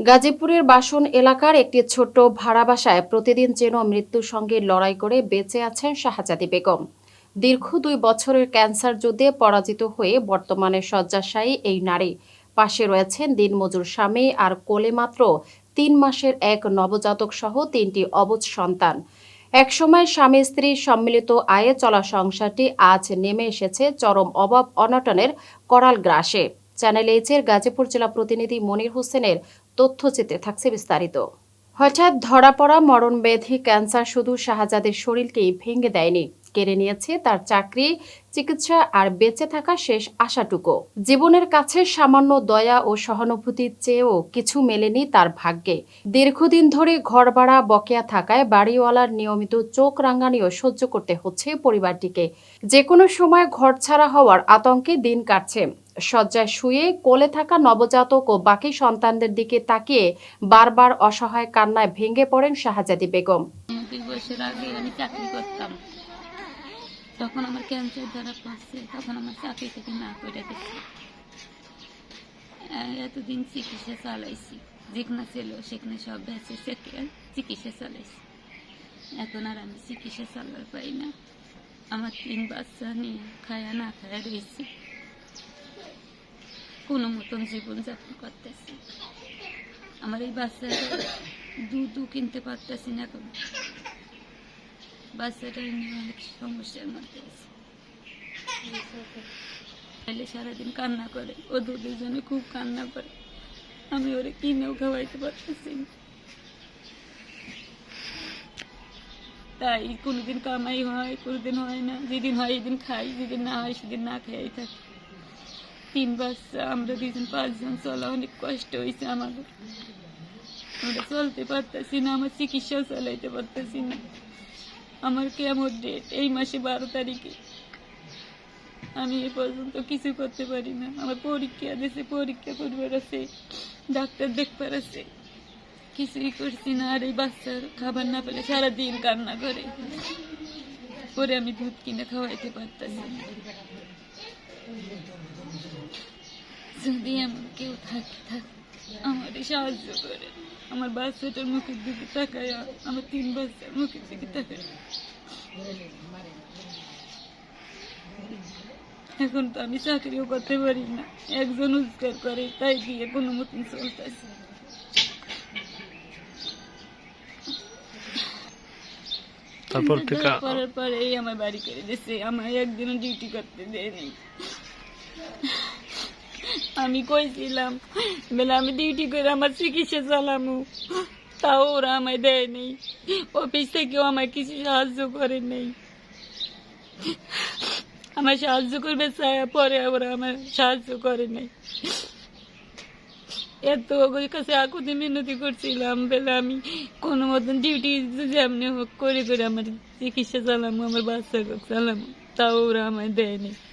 গাজীপুরের বাসন এলাকার একটি ছোট্ট ভাড়া বাসায় প্রতিদিন যেন মৃত্যুর সঙ্গে লড়াই করে বেঁচে আছেন শাহজাদি বেগম। দীর্ঘ দুই বছরের ক্যান্সার যুদ্ধে পরাজিত হয়ে বর্তমানে শয্যাশায়ী এই নারী। পাশে রয়েছেন দিনমজুর স্বামী আর কোলে মাত্র তিন মাসের এক নবজাতক সহ তিনটি অবুজ সন্তান। একসময় স্বামী স্ত্রী সম্মিলিত আয়ে চলা সংসারটি আজ নেমে এসেছে চরম অভাব অনটনের করাল গ্রাসে। চ্যানেল এইচের গাজীপুর জেলা প্রতিনিধি মনির হোসেনের তথ্যচিত্রে থাকছে বিস্তারিত। হঠাৎ ধরা পড়া মরণ ব্যাধি ক্যান্সার শুধু শাহজাদের শরীরকেই ভেঙে দেয়নি। কেড়ে নিয়েছে তার চাকরি, চিকিৎসা আর বেঁচে থাকা শেষ আশাটুকু। জীবনের কাছে সামান্য দয়া ও সহানুভূতির চেয়েও কিছু মেলেনি তার ভাগ্যে। দীর্ঘদিন ধরে ঘর ভাড়া বকেয়া থাকায় বাড়িওয়ালার নিয়মিত চোখ রাঙানিও সহ্য করতে হচ্ছে পরিবারটিকে। যে কোনো সময় ঘর ছাড়া হওয়ার আতঙ্কে দিন কাটছে। শয্যায় শুয়ে কোলে থাকা নবজাতক ও বাকি সন্তানদের দিকে তাকিয়ে বারবার অসহায় কান্নায় ভেঙে পড়েন শাহজাদি বেগম। বছর আগে আমি চাকরি করতাম। তখন আমার ক্যান্সার ধরা পড়ছে, তখন আমার চাকরি থেকে না করে দিচ্ছে এতদিন চিকিৎসা চালাইছি, যেখানে ছিল সেখানে সব সেকে চিকিৎসা চালাইছি। এখন আর আমি চিকিৎসা চালাতে পাই না। আমার তিন বাচ্চা নিয়ে খায়া না খায়া রয়েছি। কোনো মতন জীবনযাপন করতেছি আমার এই বাচ্চাটা দুধও কিনতে পারতেছি না এখন। বাচ্চাটা নিয়ে অনেক সমস্যার মধ্যে আছে তাহলে সারাদিন কান্না করে ও দুধের জন্য খুব কান্না করে আমি ওরে কিনেও খাওয়াইতে পারতেছি না তাই কোনোদিন কামাই হয় কোনোদিন হয় না যেদিন হয় এদিন খাই যেদিন না হয় সেদিন না খেয়েই থাকি তিন বাচ্চা আমরা দুজন পাঁচজন চলা অনেক কষ্ট হয়েছে আমাদের আমরা চলতে পারতেছি না আমার চিকিৎসাও চালাইতে পারতেছি না আমার কেমন ডেট এই মাসে বারো তারিখে। আমি এ পর্যন্ত কিছু করতে পারি না। আমার পরীক্ষা দিয়েছে পরীক্ষা করবার আছে, ডাক্তার দেখবার আছে। কিছুই করছি না, আর এই বাচ্চার খাবার না পেলে সারাদিন কান্না করে। পরে আমি দুধ কিনে খাওয়াইতে পারতাম যদি এমন কেউ থাকে থাকে। আমারে সাহায্য করে। আমার বাচ্চাটার মুখের দিকে তাকায় আমার তিন বাচ্চার মুখের দিকে তাকায় এখন তো আমি চাকরিও করতে পারি না। একজন রোজগার করে তাই দিয়ে কোনো মতন চলতেছে। তারপর থেকে পরে আমার বাড়ি করে দিয়েছে আমার একদিনও ডিউটি করতে দেয়নি। আমি কইছিলাম, বলে আমি ডিউটি করে আমার চিকিৎসা চালামু। তাও ওরা আমায় দেয় নেই। অফিস থেকেও আমায় কিছু সাহায্য করে নেই। আমার সাহায্য করবে পরে ওরা আমার সাহায্য করে নাই। এত কাছে আকুতি মিনতি করছিলাম, বলে আমি কোনো মতন ডিউটি যেমনি হোক করে করে আমার চিকিৎসা চালামো, আমার বাচ্চা চালামো। তাও ওরা আমায় দেয়নি কি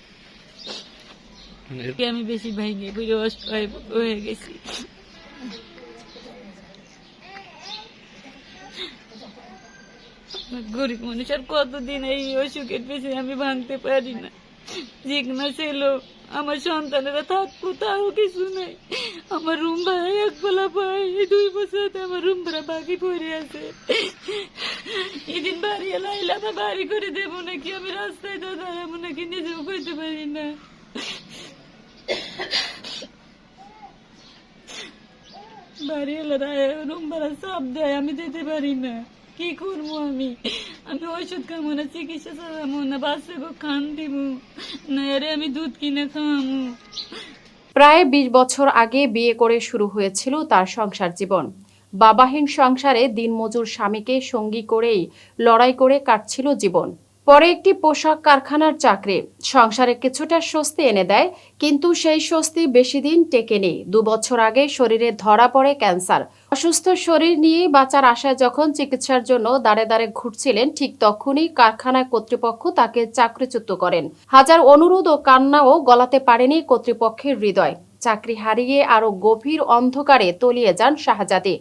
আমি বেশি ভেঙে পুরো অসহায় হয়ে গেছি। গরিব মানুষ আর কতদিন এই অসুখের পেছনে আমি ভাঙতে পারি না। যেখানে ছিল আমার সন্তানেরা থাকব তাও কিছু নেই। আমার রুম ভাড়া এক বেলা পাই দুই বছর আমার রুম ভাড়া বাকি পড়ে আছে। এদিন বাড়ি এলাইলে আমার বাড়ি করে দেবো নাকি? আমি রাস্তায় তো দাঁড়াবো নাকি? নিজেও করতে পারি না। বাড়ি এলারা রুম ভাড়া সব দেয়, আমি দিতে পারি না। কি করব আমি? আমি ওষুধ খাব না, চিকিৎসা চালাবো না খান দিব। না আরে আমি দুধ কিনে খাওয়াবো। প্রায় বিশ বছর আগে বিয়ে করে শুরু হয়েছিল তার সংসার জীবন। বাবাহীন সংসারে দিনমজুর স্বামীকে সঙ্গী করেই লড়াই করে কাটছিল জীবন। পরে একটি পোশাক কারখানার চাকরি। সংসারে কিছুটা স্বস্তি এনে দেয়, কিন্তু সেই স্বস্তি বেশি দিন টেকেনি। দু বছর আগে শরীরে ধরা পড়ে ক্যান্সার। অসুস্থ শরীর নিয়ে বাঁচার আশায় যখন চিকিৎসার জন্য দাঁড়ে দাঁড়ে ঘুরছিলেন, ঠিক তখনই কারখানায় কর্তৃপক্ষ তাকে চাকরিচ্যুত করেন। হাজার অনুরোধ ও কান্নাও গলাতে পারেনি কর্তৃপক্ষের হৃদয়। চাকরি হারিয়ে আরও গভীর অন্ধকারে তলিয়ে যান শাহজাদি।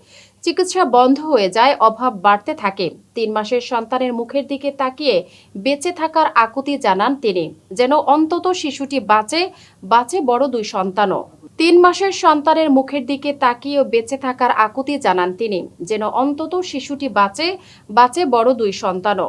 চিকিৎসা বন্ধ হয়ে যায় অভাব বাড়তে থাকে। তিন মাসের সন্তানের মুখের দিকে তাকিয়ে বেঁচে থাকার আকুতি জানান তিনি যেন অন্তত শিশুটি বাঁচে বাঁচে বড় দুই সন্তানও। তিন মাসের সন্তানের মুখের দিকে তাকিয়ে বেঁচে থাকার আকুতি জানান তিনি যেন অন্তত শিশুটি বাঁচে বাঁচে বড় দুই সন্তানও।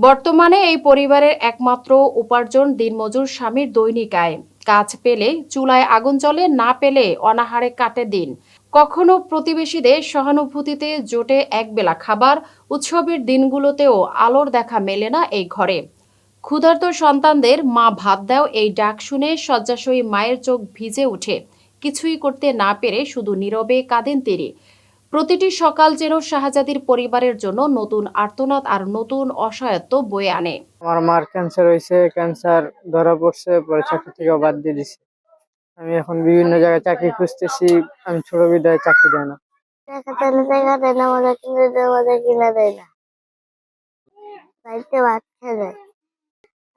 বর্তমানে এই পরিবারের একমাত্র উপার্জন দিনমজুর স্বামীর দৈনিক আয়। কাজ পেলে, চুলায় আগুন জ্বলে, না পেলে অনাহারে কাটে দিন। কখনো প্রতিবেশীদের সহানুভূতিতে জোটে একবেলা খাবার, উৎসবের দিনগুলোতেও আলোর দেখা মেলে না এই ঘরে। ক্ষুধার্ত সন্তানদের মা ভাত দাও এই ডাক শুনে শয্যাশয়ী মায়ের চোখ ভিজে ওঠে। কিছুই করতে না পেরে শুধু নীরবে কাঁদেন তিনি। প্রতিটি সকাল যেন শাহজাদির পরিবারের জন্য নতুন আর্তনাদ আর নতুন অসহায়ত্ব বয়ে আনে। আমার মার ক্যান্সার হয়েছে ক্যান্সার ধরা পড়ছে পরে চাকরি থেকে বাদ দিয়ে দিছে। আমি এখন বিভিন্ন জায়গায় চাকরি খুঁজতেছি আমি ছোট বিদায় চাকরি দেয় না। টাকা দেয় না আমাদের কিনে দেয় আমাদের কিনে দেয় না। বাড়িতে ভাত খেয়ে দেয়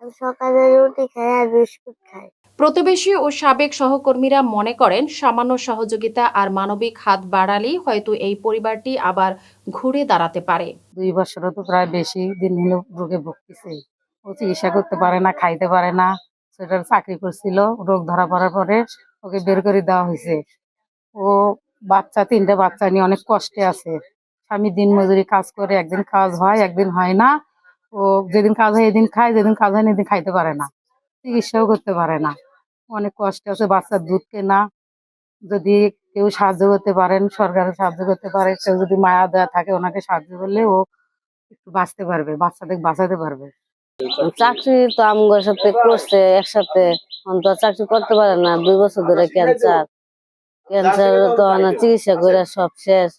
আমি সকালে রুটি খাই আর বিস্কুট খাই। প্রতিবেশী ও সাবেক সহকর্মীরা মনে করেন সামান্য সহযোগিতা আর মানবিক হাত বাড়ালেই হয়তো এই পরিবারটি আবার ঘুরে দাঁড়াতে পারে। দুই বছরও তো প্রায় বেশি দিন হলো রোগে ভুগতেছে। ও চিকিৎসা করতে পারে না, খাইতে পারে না। সেটার চাকরি করছিল, রোগ ধরা পড়ার পরে ওকে বের করে দেওয়া হয়েছে। ও বাচ্চা, তিনটা বাচ্চা নিয়ে অনেক কষ্টে আছে। স্বামী দিন মজুরি কাজ করে একদিন কাজ হয়, একদিন হয় না। ও যেদিন কাজ হয় এদিন খায়, যেদিন কাজ হয় না, এদিন খাইতে পারে না। চিকিৎসাও করতে পারে না। অনেক কষ্টে আছে, বাচ্চার দুধ কেনা। যদি কেউ সাহায্য করতে পারেন সরকারের সাহায্য করতে পারে, কেউ যদি মায়া দেওয়া থাকে, ওনাকে সাহায্য করলে ও একটু বাঁচতে পারবে, বাচ্চাদের বাঁচাতে পারবে। চাকরি তো আমগোর সাথে করছে, একসাথে। চাকরি করতে পারে না, দুই বছর ধরে ক্যান্সার ক্যান্সার তো অনেক চিকিৎসা করে সব শেষ।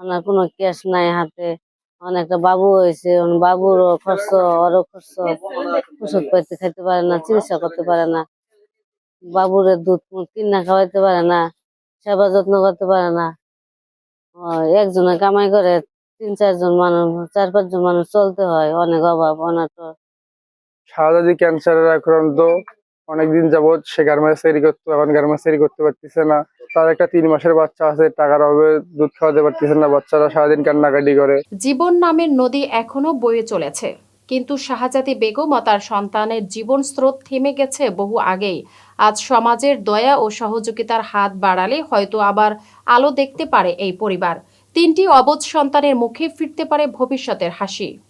ওনার কোনো ক্যাশ নাই হাতে। অনেকটা বাবু হয়েছে বাবুরও খরচ, ওরও খরচ। ওষুধ পাতি খাইতে পারে না, চিকিৎসা করতে পারে না। বাবুরের দুধ কিনা খাওয়াইতে পারে না সেবা যত্ন করতে পারে না। একজনে কামাই করে তিন চারজন মানুষ চার পাঁচজন মানুষ চলতে হয় অনেক অভাব অনাটন শাহজাদি ক্যান্সারের আক্রান্ত অনেকদিন যাবৎ সে গার্মেন্টস তৈরি করতো এখন গার্মেন্টস তৈরি করতে পারতেছে না। তার একটা তিন মাসের বাচ্চা আছে টাকার অভাবে দুধ খাওয়াতে পারতেছে না বাচ্চারা সারাদিন কান্নাকাটি করে। জীবন নামের নদী এখনও বয়ে চলেছে। কিন্তু শাহজাদি বেগম ও তার সন্তানের জীবন স্রোত থেমে গেছে বহু আগেই। আজ সমাজের দয়া ও সহযোগিতার হাত বাড়ালে হয়তো আবার আলো দেখতে পারে এই পরিবার। তিনটি অবোধ সন্তানের মুখে ফিরতে পারে ভবিষ্যতের হাসি।